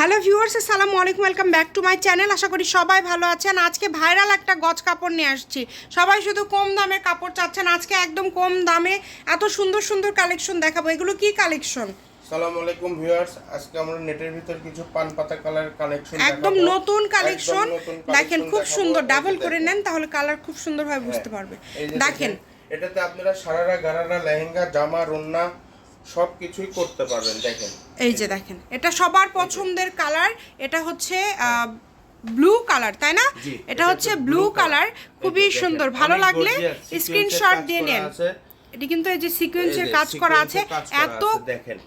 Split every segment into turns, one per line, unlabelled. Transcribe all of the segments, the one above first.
Hello viewers আসসালামু আলাইকুম welcome back to my channel. আশা করি সবাই ভালো আছেন। আজকে ভাইরাল একটা গজ কাপড় নিয়ে আসছি। সবাই শুধু কম দামে কাপড় চাচ্ছেন। আজকে একদম কম দামে এত সুন্দর সুন্দর কালেকশন দেখাবো। এগুলো কি কালেকশন?
সালাম আলাইকুম ভিউয়ার্স। আজকে আমরা নেটের ভিতর কিছু পান পাতা কালার কালেকশন
একদম নতুন কালেকশন। দেখেন খুব সুন্দর। ডাবল করে
নেন
নেন তাহলে কালার খুব সুন্দরভাবে বুঝতে পারবে। দেখেন
এটাতে আপনারা সারারা গারারা লেহেঙ্গা জামা রন্না সব কিছুই করতে পারবেন দেখেন।
এই যে দেখেন এটা সবার পছন্দের কালার এটা হচ্ছে ব্লু কালার তাই না? এটা হচ্ছে ব্লু কালার। খুবই সুন্দর ভালো লাগলে স্ক্রিনশট দিয়ে নেন। এটি কিন্তু এই যে সিকোয়েন্সের কাজ করা আছে এত
দেখেন।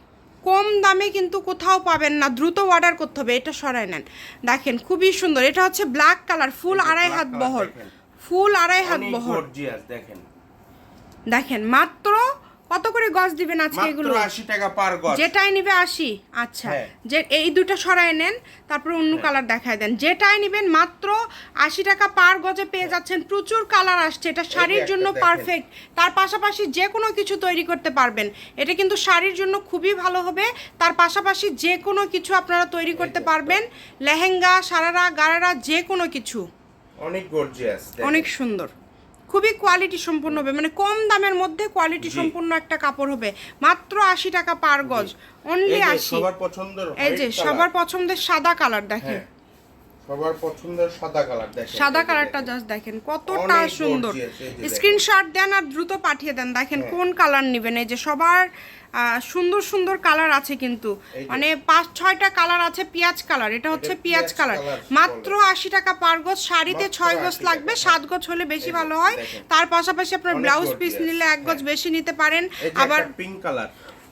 কম দামে কিন্তু কোথাও পাবেন না দ্রুত অর্ডার করতে হবে এটা সরাই নেন। দেখেন খুবই সুন্দর এটা হচ্ছে ব্ল্যাক কালার ফুল আড়াই হাত বহর ফুল আড়াই হাত বহর।
দেখেন।
দেখেন মাত্র কত করে গজ দিবেন আজকে
মাত্র
এগুলো?
80 টাকা পার গজ।
যেটাই নিবে আশি। আচ্ছা
হ্যাঁ।
যে এই দুটো সরায় নেন তারপর অন্য কালার দেখায় দেন। যেটাই নিবেন মাত্র আশি টাকা পার গজে পেয়ে যাচ্ছেন। প্রচুর কালার আসছে। এটা শাড়ির জন্য পারফেক্ট। তার পাশাপাশি যে কোনো কিছু তৈরি করতে পারবেন। এটা কিন্তু শাড়ির জন্য খুবই ভালো হবে। তার পাশাপাশি যে কোনো কিছু আপনারা তৈরি করতে পারবেন। লেহেঙ্গা সারারা গারারা যে কোনো কিছু।
অনেক গর্জিয়াস
অনেক সুন্দর। খুবই কোয়ালিটি সম্পূর্ণ হবে। মানে কম দামের মধ্যে কোয়ালিটি সম্পূর্ণ একটা কাপড় হবে। মাত্র আশি টাকা পার গজ। অনলি আশি।
সবার পছন্দের
এই যে সবার পছন্দের সাদা কালার দেখেন।
হ্যাঁ। সবার পছন্দের সাদা কালার দেখেন।
সাদা কালারটা জাস্ট দেখেন কতটা সুন্দর। স্ক্রিনশট দেন আর দ্রুত পাঠিয়ে দেন দেখেন
হ্যাঁ।
কোন কালার নেবেন। এই যে সবার সুন্দর সুন্দর কালার আছে কিন্তু। মানে পাঁচ ছয়টা কালার আছে পেঁয়াজ কালার এটা হচ্ছে পেঁয়াজ কালার। মাত্র আশি টাকা পার গজ শাড়িতে ছয় গজ লাগবে সাত গজ হলে বেশি ভালো হয়। তার পাশাপাশি আপনার ব্লাউজ পিস নিলে এক গজ
হ্যাঁ।
বেশি নিতে পারেন। আবার
পিঙ্ক কালার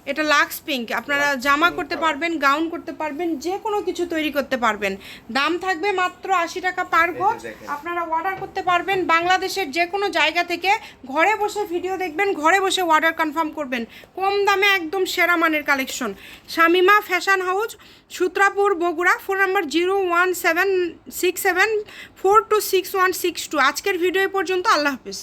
এটা লাক্স পিঙ্ক। আপনারা জামা করতে পারবেন গাউন করতে পারবেন যে কোনো কিছু তৈরি করতে পারবেন। দাম থাকবে মাত্র আশি টাকা পার গজ। আপনারা অর্ডার করতে পারবেন বাংলাদেশের যে কোনো জায়গা থেকে। ঘরে বসে ভিডিও দেখবেন ঘরে বসে অর্ডার কনফার্ম করবেন। কম দামে একদম সেরা মানের collection Shamima fashion house Sutrapur Bogura phone number zero one seven six seven four two six one six two আজকের ভিডিও পর্যন্ত আল্লাহ হাফিজ।